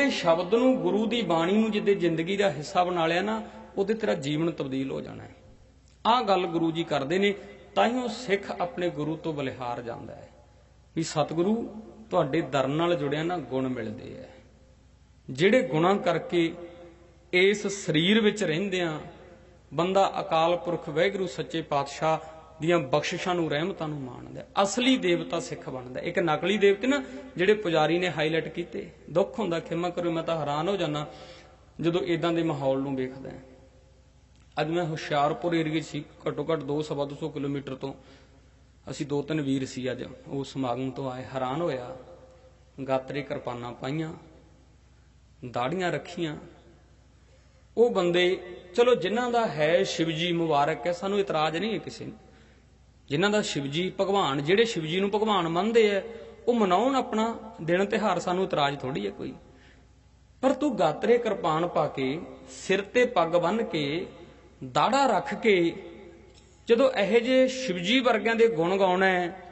ਗੁਰੂ ਸ਼ਬਦ ਨੂੰ, ਗੁਰੂ ਦੀ ਬਾਣੀ ਨੂੰ ਜਿੱਦੇ ਜ਼ਿੰਦਗੀ ਦਾ ਹਿੱਸਾ ਬਣਾ ਲਿਆ ਨਾ, ਉਹਦੇ ਤੇਰਾ ਜੀਵਨ ਤਬਦੀਲ ਹੋ ਜਾਣਾ ਹੈ। ਆਹ ਗੱਲ ਗੁਰੂ ਜੀ ਕਰਦੇ ਨੇ ਤਾਈਓ ਸਿੱਖ ਆਪਣੇ ਗੁਰੂ ਤੋਂ ਬਲਿਹਾਰ ਜਾਂਦਾ ਹੈ। ਵੀ ਸਤਿਗੁਰੂ, ਤੁਹਾਡੇ ਦਰ ਨਾਲ ਜੁੜਿਆ ਨਾ ਗੁਣ ਮਿਲਦੇ ਐ ਜਿਹੜੇ ਗੁਣਾਂ ਕਰਕੇ ਇਸ ਸਰੀਰ ਵਿੱਚ ਰਹਿੰਦਿਆਂ ਬੰਦਾ ਅਕਾਲ ਪੁਰਖ, ਵਾਹਿਗੁਰੂ, ਸੱਚੇ ਪਾਤਸ਼ਾਹ ਦੀਆਂ ਬਖਸ਼ਿਸ਼ਾਂ ਨੂੰ ਰਹਿਮਤਾਂ ਨੂੰ ਮਾਣਦਾ ਅਸਲੀ ਦੇਵਤਾ ਸਿੱਖ ਬਣਦਾ ਇੱਕ ਨਕਲੀ ਦੇਵਤੇ ਨਾ, ਜਿਹੜੇ ਪੁਜਾਰੀ ਨੇ ਹਾਈਲਾਈਟ ਕੀਤੇ। ਦੁੱਖ ਹੁੰਦਾ, ਖਿਮਾ ਕਰੋ ਮੈਂ ਤਾਂ ਹੈਰਾਨ ਹੋ ਜਾਂਦਾ ਜਦੋਂ ਇਦਾਂ ਦੇ ਮਾਹੌਲ ਨੂੰ ਵੇਖਦਾ ਅੱਜ ਮੈਂ ਹੁਸ਼ਿਆਰਪੁਰ ਏਰੀਏ 'ਚ ਸੀ, ਘੱਟੋ ਘੱਟ 2-250 ਕਿਲੋਮੀਟਰ ਤੋਂ। ਅਸੀਂ ਦੋ ਤਿੰਨ ਵੀਰ ਸੀ ਅੱਜ। ਉਹ ਸਮਾਗਮ ਤੋਂ ਆਏ, ਹੈਰਾਨ ਹੋਇਆ। ਗਾਤਰੇ ਕਿਰਪਾਨਾਂ ਪਾਈਆਂ, ਦਾੜੀਆਂ ਰੱਖੀਆਂ। ਉਹ ਬੰਦੇ, ਚਲੋ ਜਿਨ੍ਹਾਂ ਦਾ ਹੈ ਸ਼ਿਵਜੀ ਮੁਬਾਰਕ ਹੈ, ਸਾਨੂੰ ਇਤਰਾਜ਼ ਨਹੀਂ ਹੈ ਕਿਸੇ ਨੂੰ। ਜਿਨ੍ਹਾਂ ਦਾ ਸ਼ਿਵਜੀ ਭਗਵਾਨ, ਜਿਹੜੇ ਸ਼ਿਵਜੀ ਨੂੰ ਭਗਵਾਨ ਮੰਨਦੇ ਆ, ਉਹ ਮਨਾਉਣ ਆਪਣਾ ਦਿਨ ਤਿਹਾਰ ਸਾਨੂੰ ਇਤਰਾਜ਼ ਥੋੜੀ ਹੈ ਕੋਈ। ਪਰ ਤੂੰ ਗਾਤਰੇ ਕਿਰਪਾਨ ਪਾ ਕੇ, ਸਿਰ ਤੇ ਪੱਗ ਬੰਨ ਕੇ, ਦਾੜਾ ਰੱਖ ਕੇ, ਜਦੋਂ ਇਹੋ ਜੇ ਸ਼ਿਵਜੀ ਵਰਗਿਆਂ ਦੇ ਗੁਣ ਗਾਉਣਾ ਹੈ,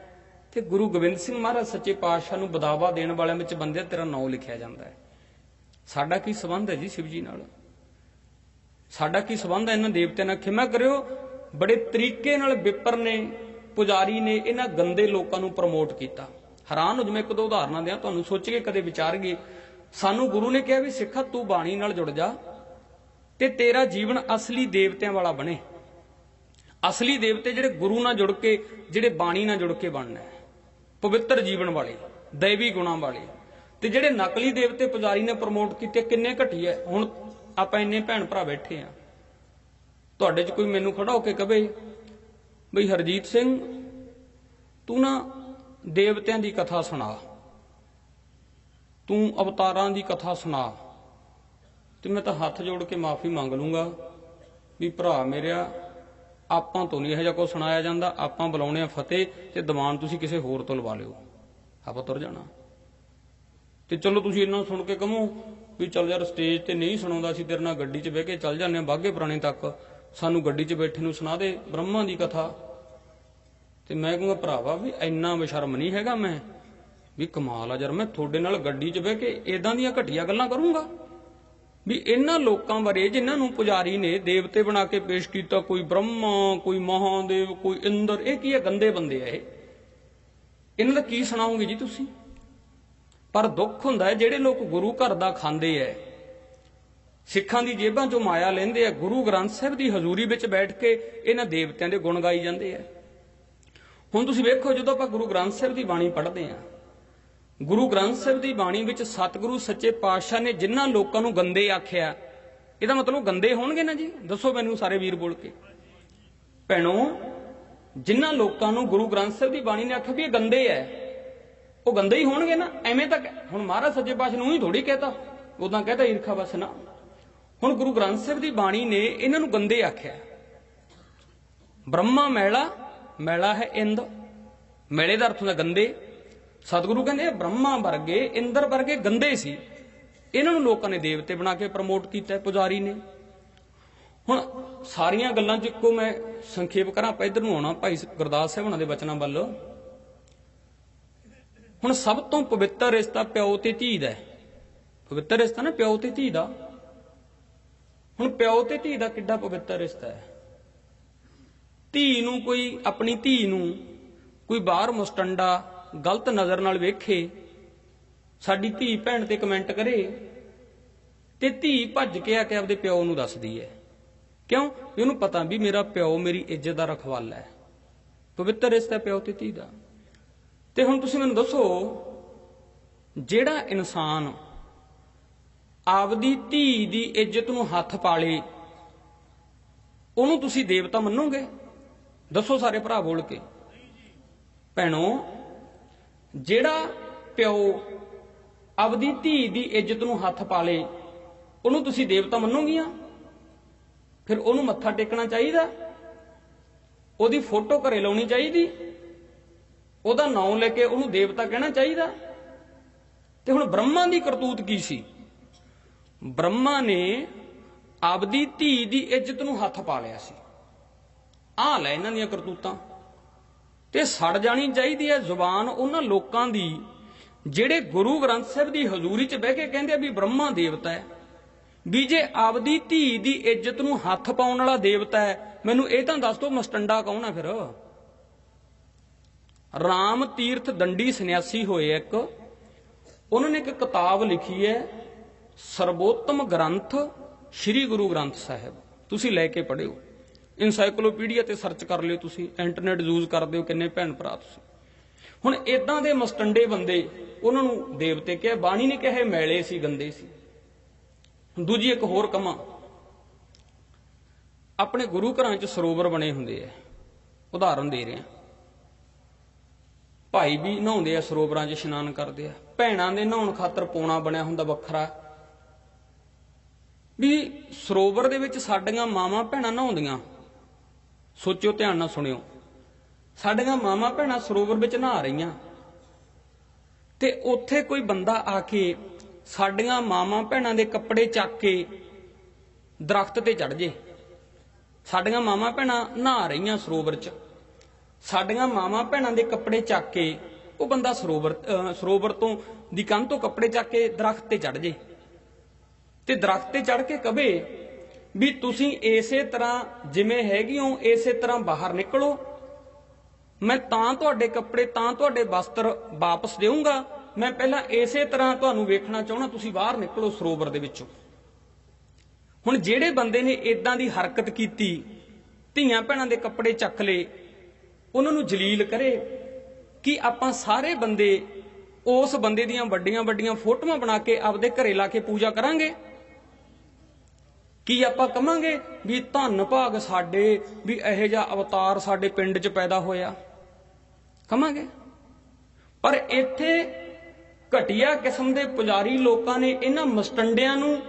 ਤੇ ਗੁਰੂ ਗੋਬਿੰਦ ਸਿੰਘ ਮਹਾਰਾਜ ਸੱਚੇ ਪਾਤਸ਼ਾਹ ਨੂੰ ਬਦਾਵਾ ਦੇਣ ਵਾਲਿਆਂ ਵਿੱਚ ਬੰਦੇ ਤੇਰਾ ਨਾਮ ਲਿਖਿਆ ਜਾਂਦਾ ਹੈ। ਸਾਡਾ ਕੀ ਸਬੰਧ ਹੈ ਜੀ ਸ਼ਿਵਜੀ ਨਾਲ? ਸਾਡਾ ਕੀ ਸਬੰਧ ਹੈ ਇਹਨਾਂ ਦੇਵਤਿਆਂ ਨਾਲ? ਖਿਮਾ ਕਰਿਓ, ਬੜੇ ਤਰੀਕੇ ਨਾਲ ਵਿਪਰ ਨੇ ਪੁਜਾਰੀ ਨੇ ਇਹਨਾਂ ਗੰਦੇ ਲੋਕਾਂ ਨੂੰ ਪ੍ਰਮੋਟ ਕੀਤਾ। ਹੈਰਾਨ ਹੋ ਜਿਵੇਂ ਇੱਕ ਦੋ ਉਦਾਹਰਨਾਂ ਦਿਆਂ, ਤੁਹਾਨੂੰ ਸੋਚ ਕੇ ਕਦੇ ਵਿਚਾਰਗੇ ਸਾਨੂੰ ਗੁਰੂ ਨੇ ਕਿਹਾ ਵੀ ਸਿੱਖਾ, ਤੂੰ ਬਾਣੀ ਨਾਲ ਜੁੜ ਜਾ ਤੇ ਤੇਰਾ ਜੀਵਨ ਅਸਲੀ ਦੇਵਤਿਆਂ ਵਾਲਾ ਬਣੇ। ਅਸਲੀ ਦੇਵਤੇ ਜਿਹੜੇ ਗੁਰੂ ਨਾਲ ਜੁੜ ਕੇ, ਜਿਹੜੇ ਬਾਣੀ ਨਾਲ ਜੁੜ ਕੇ ਬਣਨਾ ਹੈ। ਪਵਿੱਤਰ ਜੀਵਨ ਵਾਲੇ, ਦੈਵੀ ਗੁਣਾਂ ਵਾਲੇ। ਤੇ ਜਿਹੜੇ ਨਕਲੀ ਦੇਵਤੇ ਪੁਜਾਰੀ ਨੇ ਪ੍ਰਮੋਟ ਕੀਤੇ, ਕਿੰਨੇ ਘਟੀਏ ਹੁਣ ਆਪਾਂ ਇੰਨੇ ਭੈਣ ਭਰਾ ਬੈਠੇ ਆ ਤੁਹਾਡੇ 'ਚ ਕੋਈ ਮੈਨੂੰ ਖੜਾ ਹੋ ਕੇ ਕਵੇ ਬਈ ਹਰਜੀਤ ਸਿੰਘ, ਤੂੰ ਨਾ ਦੇਵਤਿਆਂ ਦੀ ਕਥਾ ਸੁਣਾ। ਤੂੰ ਅਵਤਾਰਾਂ ਦੀ ਕਥਾ ਸੁਣਾ। ਤੇ ਮੈਂ ਤਾਂ ਹੱਥ ਜੋੜ ਕੇ ਮਾਫੀ ਮੰਗ ਲੂੰਗਾ ਵੀ ਭਰਾ ਮੇਰਿਆ, ਆਪਾਂ ਤੋਂ ਨਹੀਂ ਇਹੋ ਜਿਹਾ ਕੁਝ ਸੁਣਾਇਆ ਜਾਂਦਾ। ਆਪਾਂ ਬੁਲਾਉਣੇ ਆ ਫਤਿਹ ਤੇ ਦੀਵਾਨ ਤੁਸੀਂ ਕਿਸੇ ਹੋਰ ਤੋਂ ਲਵਾ ਲਿਓ। ਆਪਾਂ ਤੁਰ ਜਾਣਾ। ਤੇ ਚਲੋ ਤੁਸੀਂ ਇਹਨਾਂ ਸੁਣ ਕੇ ਕਹੋ ਵੀ ਚੱਲ ਯਾਰ ਸਟੇਜ ਤੇ ਨਹੀਂ ਸੁਣਾਉਂਦਾ ਸੀ, ਤੇਰੇ ਨਾਲ ਗੱਡੀ 'ਚ ਬਹਿ ਕੇ ਚੱਲ ਜਾਂਦੇ ਆ ਬਾਗੇ ਪੁਰਾਣੇ ਤੱਕ। ਸਾਨੂੰ ਗੱਡੀ 'ਚ ਬੈਠੇ ਨੂੰ ਸੁਣਾ ਦੇ ਬ੍ਰਹਮਾ ਦੀ ਕਥਾ। ਤੇ ਮੈਂ ਕਹੂੰਗਾ, ਭਰਾਵਾ ਵੀ ਇੰਨਾ ਬਸ਼ਰਮ ਨਹੀਂ ਹੈਗਾ ਮੈਂ, ਵੀ ਕਮਾਲ ਆ ਯਾਰ, ਮੈਂ ਤੁਹਾਡੇ ਨਾਲ ਗੱਡੀ 'ਚ ਬਹਿ ਕੇ ਇਦਾਂ ਦੀਆਂ ਘਟੀਆਂ ਗੱਲਾਂ ਕਰੂੰਗਾ। ਵੀ ਇਹਨਾਂ ਲੋਕਾਂ ਬਾਰੇ ਜਿਨ੍ਹਾਂ ਨੂੰ ਪੁਜਾਰੀ ਨੇ ਦੇਵਤੇ ਬਣਾ ਕੇ ਪੇਸ਼ ਕੀਤਾ, ਕੋਈ ਬ੍ਰਹਮਾ, ਕੋਈ ਮਹਾਦੇਵ, ਕੋਈ ਇੰਦਰ, ਇਹ ਕੀ ਹੈ ਗੰਦੇ ਬੰਦੇ ਆ ਇਹ? ਇਹਨਾਂ ਦਾ ਕੀ ਸੁਣਾਓਗੇ ਜੀ ਤੁਸੀਂ? ਪਰ ਦੁੱਖ ਹੁੰਦਾ ਜਿਹੜੇ ਲੋਕ ਗੁਰੂ ਘਰ ਦਾ ਖਾਂਦੇ ਐ ਸਿੱਖਾਂ ਦੀ ਜੇਬਾਂ ਚੋਂ ਮਾਇਆ ਲੈਂਦੇ ਆ, ਗੁਰੂ ਗ੍ਰੰਥ ਸਾਹਿਬ ਦੀ ਹਜ਼ੂਰੀ ਵਿੱਚ ਬੈਠ ਕੇ ਇਹਨਾਂ ਦੇਵਤਿਆਂ ਦੇ ਗੁਣ ਗਾਈ ਜਾਂਦੇ ਆ। ਹੁਣ ਤੁਸੀਂ ਵੇਖੋ, ਜਦੋਂ ਆਪਾਂ ਗੁਰੂ ਗ੍ਰੰਥ ਸਾਹਿਬ ਦੀ ਬਾਣੀ ਪੜ੍ਹਦੇ ਆ, ਗੁਰੂ ਗ੍ਰੰਥ ਸਾਹਿਬ ਦੀ ਬਾਣੀ ਵਿੱਚ ਸਤਿਗੁਰੂ ਸੱਚੇ ਪਾਤਸ਼ਾਹ ਨੇ ਜਿਨ੍ਹਾਂ ਲੋਕਾਂ ਨੂੰ ਗੰਦੇ ਆਖਿਆ, ਇਹਦਾ ਮਤਲਬ ਗੰਦੇ ਹੋਣਗੇ ਨਾ ਜੀ? ਦੱਸੋ ਮੈਨੂੰ ਸਾਰੇ ਵੀਰ ਬੋਲ ਕੇ। ਭੈਣੋ ਜਿਨ੍ਹਾਂ ਲੋਕਾਂ ਨੂੰ ਗੁਰੂ ਗ੍ਰੰਥ ਸਾਹਿਬ ਦੀ ਬਾਣੀ ਨੇ ਆਖਿਆ ਵੀ ਇਹ ਗੰਦੇ ਐ, ਉਹ ਗੰਦੇ ਹੀ ਹੋਣਗੇ ਨਾ? ਐਵੇਂ ਤਾਂ ਕਹਿ- ਹੁਣ ਮਹਾਰਾਜ ਸੱਜੇ ਪਾਤਸ਼ਾਹ ਨੂੰ ਹੀ ਥੋੜੀ ਕਹਤਾ ਉਦਾਂ ਕਹਤਾ ਈਰਖਾ ਬਸ ਨਾ। ਹੁਣ ਗੁਰੂ ਗ੍ਰੰਥ ਸਾਹਿਬ ਦੀ ਬਾਣੀ ਨੇ ਇਹਨਾਂ ਨੂੰ ਗੰਦੇ ਆਖਿਆ ਬ੍ਰਹਮਾ ਮੈਲਾ ਮੈਲਾ ਹੈ ਇੰਦ। ਮੈਲੇ ਦਾ ਅਰਥ ਹੁੰਦਾ ਗੰਦੇ। ਸਤਿਗੁਰੂ ਕਹਿੰਦੇ ਬ੍ਰਹਮਾ ਵਰਗੇ, ਇੰਦਰ ਵਰਗੇ ਗੰਦੇ ਸੀ। ਇਹਨਾਂ ਨੂੰ ਲੋਕਾਂ ਨੇ ਦੇਵਤੇ ਬਣਾ ਕੇ ਪ੍ਰਮੋਟ ਕੀਤਾ ਪੁਜਾਰੀ ਨੇ। ਹੁਣ ਸਾਰੀਆਂ ਗੱਲਾਂ ਚ ਇੱਕੋ ਮੈਂ ਸੰਖੇਪ ਕਰਾਂ, ਆਪਾਂ ਇਧਰ ਨੂੰ ਆਉਣਾ, ਭਾਈ ਗੁਰਦਾਸ ਸਾਹਿਬ ਉਹਨਾਂ ਦੇ ਬਚਨਾਂ ਵੱਲ। ਹੁਣ ਸਭ ਤੋਂ ਪਵਿੱਤਰ ਰਿਸ਼ਤਾ ਪਿਓ ਤੇ ਧੀ ਦਾ ਪਵਿੱਤਰ ਰਿਸ਼ਤਾ ਨਾ ਪਿਓ ਤੇ ਧੀ ਦਾ। ਹੁਣ ਪਿਓ ਤੇ ਧੀ ਦਾ ਕਿੱਡਾ ਪਵਿੱਤਰ ਰਿਸ਼ਤਾ ਹੈ। ਧੀ ਨੂੰ ਕੋਈ, ਆਪਣੀ ਧੀ ਨੂੰ ਕੋਈ ਬਾਹਰ ਮੁਸਟੰਡਾ ਗਲਤ ਨਜ਼ਰ ਨਾਲ ਵੇਖੇ, ਸਾਡੀ ਧੀ ਭੈਣ ਤੇ ਕਮੈਂਟ ਕਰੇ, ਤੇ ਧੀ ਭੱਜ ਕੇ ਆ ਕੇ ਆਪਦੇ ਪਿਓ ਨੂੰ ਦੱਸਦੀ ਹੈ। ਕਿਉਂ? ਵੀ ਉਹਨੂੰ ਪਤਾ ਵੀ ਮੇਰਾ ਪਿਓ ਮੇਰੀ ਇੱਜ਼ਤ ਦਾ ਰਖਵਾਲਾ ਹੈ। ਪਵਿੱਤਰ ਰਿਸ਼ਤਾ ਪਿਓ ਤੇ ਧੀ ਦਾ। ਤੇ ਹੁਣ ਤੁਸੀਂ ਮੈਨੂੰ ਦੱਸੋ, ਜਿਹੜਾ ਇਨਸਾਨ ਆਪਦੀ ਧੀ ਦੀ ਇੱਜ਼ਤ ਨੂੰ ਹੱਥ ਪਾਲੇ, ਉਹਨੂੰ ਤੁਸੀਂ ਦੇਵਤਾ ਮੰਨੋਗੇ? ਦੱਸੋ ਸਾਰੇ ਭਰਾ ਬੋਲ ਕੇ। ਭੈਣੋ, ਜਿਹੜਾ ਪਿਓ ਆਪਦੀ ਧੀ ਦੀ ਇੱਜ਼ਤ ਨੂੰ ਹੱਥ ਪਾਲੇ, ਉਹਨੂੰ ਤੁਸੀਂ ਦੇਵਤਾ ਮੰਨੋਗੀਆਂ? ਫਿਰ ਉਹਨੂੰ ਮੱਥਾ ਟੇਕਣਾ ਚਾਹੀਦਾ? ਉਹਦੀ ਫੋਟੋ ਘਰੇ ਲਾਉਣੀ ਚਾਹੀਦੀ? ਉਹਦਾ ਨਾਮ ਲੈ ਕੇ ਉਹਨੂੰ ਦੇਵਤਾ ਕਹਿਣਾ ਚਾਹੀਦਾ? ਤੇ ਹੁਣ ਬ੍ਰਹਮਾ ਦੀ ਕਰਤੂਤ ਕੀ ਸੀ? ਬ੍ਰਹਮਾ ਨੇ ਆਪਦੀ ਧੀ ਦੀ ਇੱਜ਼ਤ ਨੂੰ ਹੱਥ ਪਾ ਲਿਆ ਸੀ। ਆਹ ਲੈ ਇਹਨਾਂ ਦੀਆਂ ਕਰਤੂਤਾਂ। ਤੇ ਸੜ ਜਾਣੀ ਚਾਹੀਦੀ ਹੈ ਜ਼ੁਬਾਨ ਉਹਨਾਂ ਲੋਕਾਂ ਦੀ, ਜਿਹੜੇ ਗੁਰੂ ਗ੍ਰੰਥ ਸਾਹਿਬ ਦੀ ਹਜ਼ੂਰੀ 'ਚ ਬਹਿ ਕੇ ਕਹਿੰਦੇ ਆ ਵੀ ਬ੍ਰਹਮਾ ਦੇਵਤਾ ਹੈ, ਵੀ ਜੇ ਆਪਦੀ ਧੀ ਦੀ ਇੱਜ਼ਤ ਨੂੰ ਹੱਥ ਪਾਉਣ ਵਾਲਾ ਦੇਵਤਾ ਹੈ, ਮੈਨੂੰ ਇਹ ਤਾਂ ਦੱਸ ਦਿਓ ਮਸਟੰਡਾ ਕੌਣ ਹੈ ਫਿਰ। ਰਾਮ ਤੀਰਥ ਦੰਡੀ ਸੰਨਿਆਸੀ ਹੋਏ ਇੱਕ, ਉਹਨਾਂ ਨੇ ਇੱਕ ਕਿਤਾਬ ਲਿਖੀ ਹੈ ਸਰਬੋਤਮ ਗ੍ਰੰਥ ਸ੍ਰੀ ਗੁਰੂ ਗ੍ਰੰਥ ਸਾਹਿਬ। ਤੁਸੀਂ ਲੈ ਕੇ ਪੜਿਓ ਇਨਸਾਈਕਲੋਪੀਡੀਆ ਤੇ ਸਰਚ ਕਰ ਲਿਓ ਤੁਸੀਂ। ਇੰਟਰਨੈਟ ਯੂਜ਼ ਕਰਦੇ ਹੋ ਕਿੰਨੇ ਭੈਣ ਭਰਾ ਤੁਸੀਂ। ਹੁਣ ਇਦਾਂ ਦੇ ਮਸਟੰਡੇ ਬੰਦੇ ਉਹਨਾਂ ਨੂੰ ਦੇਵਤੇ ਕਿਹਾ, ਬਾਣੀ ਨੇ ਕਿਹਾ ਮੈਲੇ ਸੀ, ਗੰਦੇ ਸੀ। ਦੂਜੀ ਇੱਕ ਹੋਰ ਕਮਾ। ਆਪਣੇ ਗੁਰੂ ਘਰਾਂ 'ਚ ਸਰੋਵਰ ਬਣੇ ਹੁੰਦੇ ਆ। ਉਦਾਹਰਨ ਦੇ ਰਿਹਾ। ਭਾਈ ਵੀ ਨਹਾਉਂਦੇ ਆ ਸਰੋਵਰਾਂ 'ਚ ਇਸ਼ਨਾਨ ਕਰਦੇ ਆ। ਭੈਣਾਂ ਦੇ ਨਹਾਉਣ ਖਾਤਰ ਪੋਣਾ ਬਣਿਆ ਹੁੰਦਾ ਵੱਖਰਾ। ਵੀ ਸਰੋਵਰ ਦੇ ਵਿੱਚ ਸਾਡੀਆਂ ਮਾਵਾਂ ਭੈਣਾਂ ਨਹਾਉਂਦੀਆਂ ਸੋਚਿਓ, ਧਿਆਨ ਨਾਲ ਸੁਣਿਓ। ਸਾਡੀਆਂ ਮਾਵਾਂ ਭੈਣਾਂ ਸਰੋਵਰ ਵਿੱਚ ਨਹਾ ਰਹੀਆਂ। ਤੇ ਉੱਥੇ ਕੋਈ ਬੰਦਾ ਆ ਕੇ ਸਾਡੀਆਂ ਮਾਵਾਂ ਭੈਣਾਂ ਦੇ ਕੱਪੜੇ ਚੱਕ ਕੇ ਦਰਖਤ ਤੇ ਚੜ ਜੇ। ਸਾਡੀਆਂ ਮਾਵਾਂ ਭੈਣਾਂ ਨਹਾ ਰਹੀਆਂ ਸਰੋਵਰ 'ਚ। ਸਾਡੀਆਂ ਮਾਵਾਂ ਭੈਣਾਂ ਦੇ ਕੱਪੜੇ ਚੱਕ ਕੇ ਉਹ ਬੰਦਾ ਸਰੋਵਰ ਸਰੋਵਰ ਤੋਂ, ਦੀ ਕੰਧ ਤੋਂ ਕੱਪੜੇ ਚੱਕ ਕੇ ਦਰਖਤ ਤੇ ਚੜ ਜੇ। ਤੇ ਦਰਖਤ ਤੇ ਚੜ ਕੇ ਕਵੇ ਵੀ ਤੁਸੀਂ ਇਸੇ ਤਰ੍ਹਾਂ ਜਿਵੇਂ ਹੈਗੀ ਹੋ, ਇਸੇ ਤਰ੍ਹਾਂ ਬਾਹਰ ਨਿਕਲੋ। ਮੈਂ ਤਾਂ ਤੁਹਾਡੇ ਕੱਪੜੇ, ਤਾਂ ਤੁਹਾਡੇ ਵਸਤਰ ਵਾਪਸ ਦੇਵਾਂਗਾ ਮੈਂ ਪਹਿਲਾਂ ਇਸੇ ਤਰ੍ਹਾਂ ਤੁਹਾਨੂੰ ਵੇਖਣਾ ਚਾਹਣਾ ਤੁਸੀਂ ਬਾਹਰ ਨਿਕਲੋ ਸਰੋਵਰ ਦੇ ਵਿੱਚੋਂ। ਹੁਣ ਜਿਹੜੇ ਬੰਦੇ ਨੇ ਇਦਾਂ ਦੀ ਹਰਕਤ ਕੀਤੀ, ਧੀਆਂ ਭੈਣਾਂ ਦੇ ਕੱਪੜੇ ਚੱਕ ਲਏ, ਉਹਨਾਂ ਨੂੰ ਜਲੀਲ ਕਰੇ ਕਿ ਆਪਾਂ ਸਾਰੇ ਬੰਦੇ ਉਸ ਬੰਦੇ ਦੀਆਂ ਵੱਡੀਆਂ ਵੱਡੀਆਂ ਫੋਟੋਆਂ ਬਣਾ ਕੇ ਆਪਦੇ ਘਰੇ ਲਾ ਕੇ ਪੂਜਾ ਕਰਾਂਗੇ। ਕੀ ਆਪਾਂ ਕਵਾਂਗੇ ਵੀ ਧੰਨ ਭਾਗ ਸਾਡੇ, ਵੀ ਇਹੋ ਜਿਹਾ ਅਵਤਾਰ ਸਾਡੇ ਪਿੰਡ 'ਚ ਪੈਦਾ ਹੋਇਆ? ਕਵਾਂਗੇ? ਪਰ ਇੱਥੇ ਘਟੀਆ ਕਿਸਮ ਦੇ ਪੁਜਾਰੀ ਲੋਕਾਂ ਨੇ ਇਹਨਾਂ ਮਸਟੰਡਿਆਂ ਨੂੰ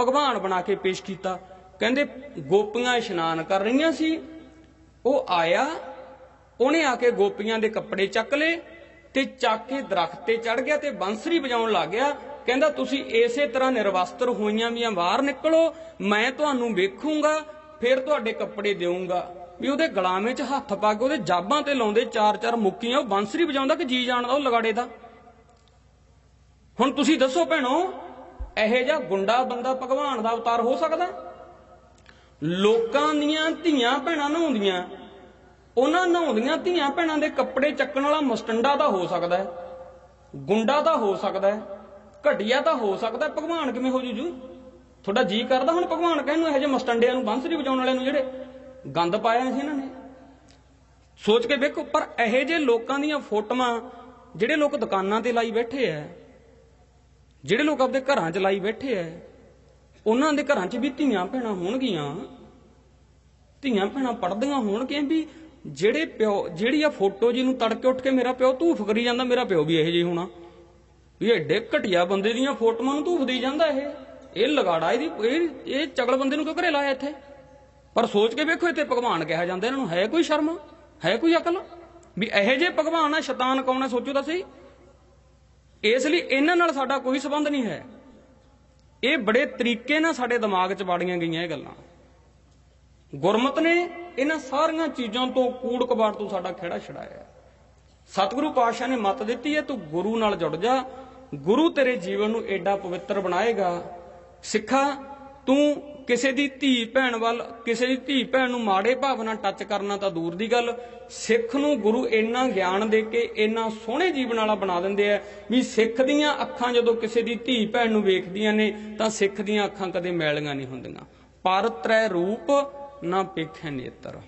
ਭਗਵਾਨ ਬਣਾ ਕੇ ਪੇਸ਼ ਕੀਤਾ। ਕਹਿੰਦੇ, ਗੋਪੀਆਂ ਇਸ਼ਨਾਨ ਕਰ ਰਹੀਆਂ ਸੀ, ਉਹ ਆਇਆ, ਉਹਨੇ ਆ ਕੇ ਗੋਪੀਆਂ ਦੇ ਕੱਪੜੇ ਚੱਕ ਲਏ ਤੇ ਚੱਕ ਕੇ ਦਰਖਤ ਤੇ ਚੜ ਗਿਆ ਤੇ ਬੰਸਰੀ ਵਜਾਉਣ ਲੱਗ ਗਿਆ। ਕਹਿੰਦਾ, ਤੁਸੀਂ ਇਸੇ ਤਰ੍ਹਾਂ ਨਿਰਵਸਤਰ ਹੋਈਆਂ ਵੀਆਂ ਬਾਹਰ ਨਿਕਲੋ, ਮੈਂ ਤੁਹਾਨੂੰ ਵੇਖੂੰਗਾ, ਫਿਰ ਤੁਹਾਡੇ ਕੱਪੜੇ ਦੇਵਾਂਗਾ ਵੀ ਉਹਦੇ ਗਲਾਮੇ 'ਚ ਹੱਥ ਪਾ ਕੇ ਉਹਦੇ ਜਾਬਾਂ ਤੇ ਲਾਉਂਦੇ ਚਾਰ ਚਾਰ ਮੁੱਕੀਆਂ, ਉਹ ਬਾਂਸਰੀ ਵਜਾਉਂਦਾ ਕਿ ਜੀ ਜਾਣਦਾ ਉਹ ਲਗਾੜੇ ਦਾ। ਹੁਣ ਤੁਸੀਂ ਦੱਸੋ ਭੈਣੋ, ਇਹੋ ਜਿਹਾ ਗੁੰਡਾ ਬੰਦਾ ਭਗਵਾਨ ਦਾ ਅਵਤਾਰ ਹੋ ਸਕਦਾ? ਲੋਕਾਂ ਦੀਆਂ ਧੀਆਂ ਭੈਣਾਂ ਨਹਾਉਂਦੀਆਂ, ਉਹਨਾਂ ਨਹਾਉਂਦੀਆਂ ਧੀਆਂ ਭੈਣਾਂ ਦੇ ਕੱਪੜੇ ਚੱਕਣ ਵਾਲਾ ਮਸਟੰਡਾ ਦਾ ਹੋ ਸਕਦਾ ਗੁੰਡਾ ਦਾ ਹੋ ਸਕਦਾ ਘਟਿਆ ਤਾਂ ਹੋ ਸਕਦਾ, ਭਗਵਾਨ ਕਿਵੇਂ ਹੋ ਜੂ ਜੂ? ਤੁਹਾਡਾ ਜੀ ਕਰਦਾ ਹੁਣ ਭਗਵਾਨ ਕਹਿਣ ਨੂੰ, ਇਹੋ ਜਿਹੇ ਮਸਟੰਡਿਆਂ ਨੂੰ, ਬੰਸਰੀ ਵਜਾਉਣ ਵਾਲਿਆਂ ਨੂੰ ਜਿਹੜੇ ਗੰਦ ਪਾਇਆ ਸੀ ਇਹਨਾਂ ਨੇ। ਸੋਚ ਕੇ ਵੇਖੋ, ਪਰ ਇਹੋ ਜਿਹੇ ਲੋਕਾਂ ਦੀਆਂ ਫੋਟੋਆਂ ਜਿਹੜੇ ਲੋਕ ਦੁਕਾਨਾਂ ਤੇ ਲਾਈ ਬੈਠੇ ਐ, ਜਿਹੜੇ ਲੋਕ ਆਪਦੇ ਘਰਾਂ 'ਚ ਲਾਈ ਬੈਠੇ ਐ, ਉਹਨਾਂ ਦੇ ਘਰਾਂ 'ਚ ਵੀ ਧੀਆਂ ਭੈਣਾਂ ਹੋਣਗੀਆਂ। ਧੀਆਂ ਭੈਣਾਂ ਪੜਦੀਆਂ ਹੋਣਗੀਆਂ ਵੀ ਜਿਹੜੇ ਪਿਓ, ਜਿਹੜੀ ਆ ਫੋਟੋ ਜੀ ਨੂੰ ਤੜਕੇ ਉੱਠ ਕੇ ਮੇਰਾ ਪਿਓ ਧੂਫ ਕਰੀ ਜਾਂਦਾ, ਮੇਰਾ ਪਿਓ ਵੀ ਇਹੋ ਜਿਹੀ ਹੋਣਾ। ਵੀ ਐਡੇ ਘਟਿਆ ਬੰਦੇ ਦੀਆਂ ਫੋਟੋਆਂ ਨੂੰ ਧੂਫ ਦੇਈ ਜਾਂਦਾ ਇਹ। ਇਹ ਲਗਾੜਾ ਇਹਦੀ, ਇਹ ਇਹ ਚਗਲ ਬੰਦੇ ਨੂੰ ਕਿਉਂ ਘਰੇ ਲਾਇਆ ਇੱਥੇ? ਪਰ ਸੋਚ ਕੇ ਵੇਖੋ, ਇੱਥੇ ਭਗਵਾਨ ਕਿਹਾ ਜਾਂਦਾ, ਇਹਨਾਂ ਨੂੰ ਹੈ ਕੋਈ ਸ਼ਰਮ? ਹੈ ਕੋਈ ਅਕਲ? ਵੀ ਇਹੋ ਜਿਹੇ ਭਗਵਾਨ ਆ, ਸ਼ੈਤਾਨ ਕੌਣ ਹੈ, ਸੋਚੋ ਤਾਂ ਸਹੀ। ਇਸ ਲਈ ਇਹਨਾਂ ਨਾਲ ਸਾਡਾ ਕੋਈ ਸਬੰਧ ਨਹੀਂ ਹੈ। ਇਹ ਬੜੇ ਤਰੀਕੇ ਨਾਲ ਸਾਡੇ ਦਿਮਾਗ 'ਚ ਵਾੜੀਆਂ ਗਈਆਂ ਇਹ ਗੱਲਾਂ। ਗੁਰਮਤ ਨੇ ਇਹਨਾਂ ਸਾਰੀਆਂ ਚੀਜ਼ਾਂ ਤੋਂ ਕੂੜ ਕਬਾੜ ਤੋਂ ਸਾਡਾ ਖਿਹੜਾ ਛਡਾਇਆ। ਸਤਿਗੁਰੂ ਪਾਤਸ਼ਾਹ ਨੇ ਮਤ ਦਿੱਤੀ ਹੈ, ਤੂੰ ਗੁਰੂ ਨਾਲ ਜੁੜ ਜਾ ਗੁਰੂ ਤੇਰੇ ਜੀਵਨ ਨੂੰ ਐਡਾ ਪਵਿੱਤਰ ਬਣਾਏਗਾ। ਸਿੱਖਾ, ਤੂੰ ਕਿਸੇ ਦੀ ਧੀ ਭੈਣ ਵੱਲ, ਕਿਸੇ ਦੀ ਧੀ ਭੈਣ ਨੂੰ ਮਾੜੇ ਭਾਵ ਨਾਲ ਟੱਚ ਕਰਨਾ ਤਾਂ ਦੂਰ ਦੀ ਗੱਲ। ਸਿੱਖ ਨੂੰ ਗੁਰੂ ਇੰਨਾ ਗਿਆਨ ਦੇ ਕੇ, ਇੰਨਾ ਸੋਹਣੇ ਜੀਵਨ ਵਾਲਾ ਬਣਾ ਦਿੰਦੇ ਆ ਵੀ ਸਿੱਖ ਦੀਆਂ ਅੱਖਾਂ ਜਦੋਂ ਕਿਸੇ ਦੀ ਧੀ ਭੈਣ ਨੂੰ ਵੇਖਦੀਆਂ ਨੇ, ਤਾਂ ਸਿੱਖ ਦੀਆਂ ਅੱਖਾਂ ਕਦੇ ਮੈਲੀਆਂ ਨਹੀਂ ਹੁੰਦੀਆਂ। ਪਰ ਤ੍ਰੈ ਰੂਪ ਨਾ ਪੇਖੇ ਨੇਤਰ।